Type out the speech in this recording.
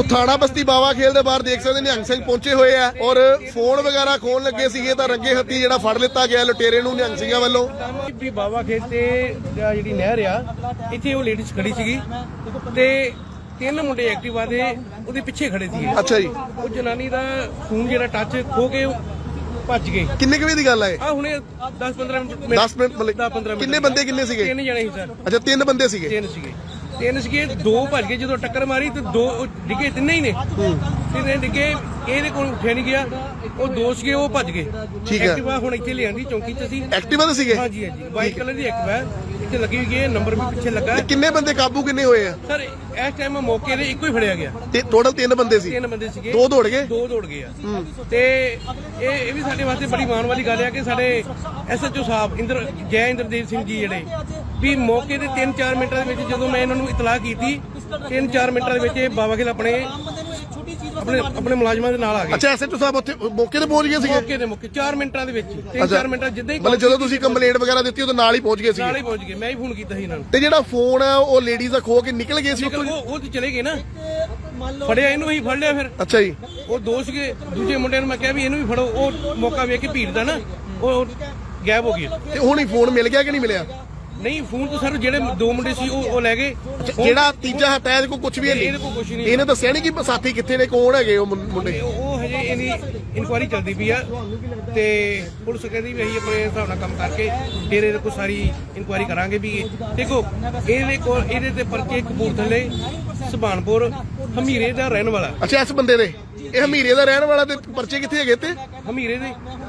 ਸੋ ਥਾਣਾ ਬਸਤੀ ਬਾਵਾ ਖੇਲ ਦੇ ਬਾਹਰ ਦੇਖ ਸਕਦੇ ਨਿਹੰਗ ਸਿੰਘ ਪਹੁੰਚੇ ਹੋਏ ਆ ਔਰ ਫੋਨ ਵਗੈਰਾ ਖੋਣ ਲੱਗੇ ਸੀਗੇ ਤਾਂ ਰੰਗੇ ਹੱਥੀ ਜਿਹੜਾ ਫੜ ਲਿੱਤਾ ਗਿਆ ਲੁਟੇਰੇ ਨੂੰ ਨਿਹੰਗ ਸਿੰਘਾਂ ਵੱਲੋਂ। ਵੀ ਬਾਵਾ ਖੇਤ ਤੇ ਜਿਹੜੀ ਨਹਿਰ ਆ ਇੱਥੇ ਉਹ ਲੇਡੀਜ਼ ਖੜੀ ਸੀਗੀ ਤੇ ਤਿੰਨ ਮੁੰਡੇ ਐਕਟਿਵਾ ਦੇ ਉਹਦੇ ਪਿੱਛੇ ਖੜੇ ਸੀਗੇ। ਅੱਛਾ ਜੀ। ਉਹ ਜਨਾਨੀ ਦਾ ਫੋਨ ਜਿਹੜਾ ਟੱਚ ਖੋ ਕੇ ਭੱਜ ਗਏ। ਕਿੰਨੇ ਕੁ ਵਜੇ ਦੀ ਗੱਲ ਹੈ ਆ ਹੁਣੇ 10 15 ਮਿੰਟ 10 ਮਿੰਟ ਮਤਲਬ 10 15 ਮਿੰਟ ਕਿੰਨੇ ਬੰਦੇ ਕਿੰਨੇ ਸੀਗੇ? ਤਿੰਨ ਜਣੇ ਸੀ ਸਰ। ਅੱਛਾ ਤਿੰਨ ਬੰਦੇ ਸੀਗੇ? ਤਿੰਨ ਸੀਗੇ। ਤਿੰਨ ਸੀਗੇ ਦੋ ਭੱਜ ਗਏ ਜਦੋਂ ਟੱਕਰ ਮਾਰੀ ਤੇ ਦੋ ਡਿੱਗੇ ਤਿੰਨੇ ਹੀ ਨੇ। ਤਿੰਨੇ ਡਿੱਗੇ ਇਹਦੇ ਕੋਲ ਉੱਠਿਆ ਨਹੀਂ ਗਿਆ। ਉਹ ਦੋ ਸੀਗੇ ਉਹ ਭੱਜ ਗਏ। ਠੀਕ ਹੈ। ਐਕਟਿਵਾ ਹੁਣ ਇੱਥੇ ਲਿਆਂਦੀ ਚੌਂਕੀ 'ਚ ਸੀ ਐਕਟਿਵਾ ਤੇ ਸੀਗੇ? ਹਾਂਜੀ ਹਾਂਜੀ ਵਾਈਟ ਕਲਰ ਦੀ ਐਕਟਿਵਾ ਹੈ। ਇੱਥੇ ਲੱਗੀ ਹੋਈ ਹੈ ਨੰਬਰ ਵੀ ਪਿੱਛੇ ਲੱਗਾ ਤੇ ਕਿੰਨੇ ਬੰਦੇ ਕਾਬੂ ਕਿੰਨੇ ਹੋਏ ਆ? ਸਰ ਇਸ ਟਾਈਮ ਮੌਕੇ ਤੇ ਇੱਕੋ ਹੀ ਫੜਿਆ ਗਿਆ। ਤੇ ਟੋਟਲ ਤਿੰਨ ਬੰਦੇ ਸੀ? ਤਿੰਨ ਬੰਦੇ ਸੀਗੇ। ਦੋ ਦੌੜ ਗਏ? ਦੋ ਦੌੜ ਗਏ ਆ। ਤੇ ਇਹ ਇਹ ਵੀ ਸਾਡੇ ਵਾਸਤੇ ਬੜੀ ਮਾਣ ਵਾਲੀ ਗੱਲ ਹੈ ਕਿ ਸਾਡੇ ਐਸਐਚਓ ਸਾਹਿਬ ਇੰਦਰ ਜੈ ਇੰਦਰਦੇਵ ਸਿੰਘ ਜੀ ਜਿਹੜੇ ਵੀ ਮੌਕੇ ਤੇ 3-4 ਮਿੰਟਾਂ ਦੇ ਵਿੱਚ ਜਦੋਂ ਮੈਂ ਇਹਨਾਂ ਨੂੰ ਇਤਲਾਹ ਕੀਤੀ 3-4 ਮਿੰਟਾਂ ਦੇ ਵਿੱਚ ਇਹ ਬਾਬਾ ਖੇਲ ਆਪਣੇ ਆਪਣੇ ਆਪਣੇ ਮੁਲਾਜ਼ਮਾਂ ਦੇ ਨਾਲ ਆ ਗਏ। ਅੱਛਾ ਐਸਐਚਓ ਸਾਹਿਬ ਉੱਥੇ ਮੌਕੇ ਤੇ ਪਹੁੰਚ ਗਏ ਸੀਗੇ? ਮੌਕੇ ਦੇ ਮੌਕੇ 4 ਮਿੰਟਾਂ ਦੇ ਵਿੱਚ 3-4 ਮਿੰਟਾਂ ਜਿੱਦਾਂ ਹੀ ਮਤਲਬ ਜਦੋਂ ਤੁਸੀਂ ਕੰਪਲੇਂਟ ਵਗੈਰਾ ਦਿੱਤੀ ਉਦੋਂ ਨਾਲ ਹੀ ਪਹੁੰਚ ਗਏ ਨਾਲ ਸੀਗੇ ਹੀ ਪਹੁੰਚ ਗਏ ਮੈਂ ਹੀ ਫੋਨ ਕੀਤਾ ਸੀ ਇਹਨਾਂ ਨੂੰ। ਤੇ ਜਿਹੜਾ ਫੋਨ ਆ ਉਹ ਲੇਡੀਜ਼ ਦਾ ਖੋ ਕੇ ਨਿਕਲ ਗਏ ਸੀ ਉੱਥੋਂ? ਉਹ ਉਹ ਤੇ ਚਲੇ ਗਏ ਨਾ। ਫੜਿਆ ਇਹਨੂੰ ਹੀ ਫੜ ਲਿਆ ਫਿਰ। ਅੱਛਾ ਜੀ। ਉਹ ਦੋ ਸੀਗੇ ਦੂਜੇ ਮੁੰਡੇ ਨੂੰ ਮੈਂ ਕਿਹਾ ਵੀ ਇਹਨੂੰ ਵੀ ਫੜੋ ਉਹ ਮੌਕਾ ਵੇਖ ਕੇ ਭੀੜ ਦਾ ਨਾ ਉਹ ਗਾਇਬ ਹੋ ਗਈ। ਤੇ ਹੁਣ ਹੀ ਫੋਨ ਮਿਲ ਗਿਆ ਕਿ ਨਹੀਂ ਮਿਲਿਆ? ਨਹੀਂ ਫੋਨ ਤਾਂ ਸਰ ਜਿਹੜੇ ਦੋ ਮੁੰਡੇ ਸੀ ਉਹ ਉਹ ਲੈ ਗਏ। ਜਿਹੜਾ ਤੀਜਾ ਹਟਾ ਇਹਦੇ ਕੋਲ ਕੁਝ ਵੀ ਹੈ ਇਹਦੇ ਨਹੀਂ। ਕੋਲ ਕੁਝ ਨਹੀਂ ਇਹਨੇ ਦੱਸਿਆ ਨਹੀਂ ਕਿ ਸਾਥੀ ਕਿੱਥੇ ਨੇ ਕੌਣ ਹੈਗੇ ਉਹ ਮੁੰ- ਮੁੰਡੇ? ਉਹ ਉਹ ਹਜੇ ਇਹਦੀ ਇਨਕੁਆਇਰੀ ਚੱਲਦੀ ਪਈ ਆ ਤੇ ਪੁਲਿਸ ਕਹਿੰਦੀ ਵੀ ਅਸੀਂ ਆਪਣੇ ਹਿਸਾਬ ਨਾਲ ਕੰਮ ਕਰਕੇ ਫਿਰ ਇਹਦੇ ਕੋਲ ਸਾਰੀ ਇਨਕੁਆਇਰੀ ਕਰਾਂਗੇ ਵੀ ਇਹ- ਦੇਖੋ ਇਹਦੇ ਕੋਲ ਇਹਦੇ ਤੇ ਪਰਚੇ ਕਪੂਰਥਲੇ ਸੁਭਾਨਪੁਰ ਹਮੀਰੇ ਦਾ ਰਹਿਣ ਵਾਲਾ। ਅੱਛਾ ਇਸ ਬੰਦੇ ਦੇ। ਇਹ ਹਮੀਰੇ ਦਾ ਰਹਿਣ ਵਾਲਾ ਤੇ ਪਰਚੇ ਕਿੱਥੇ ਹੈਗੇ ਤੇ ਹਮੀਰੇ ਦੇ।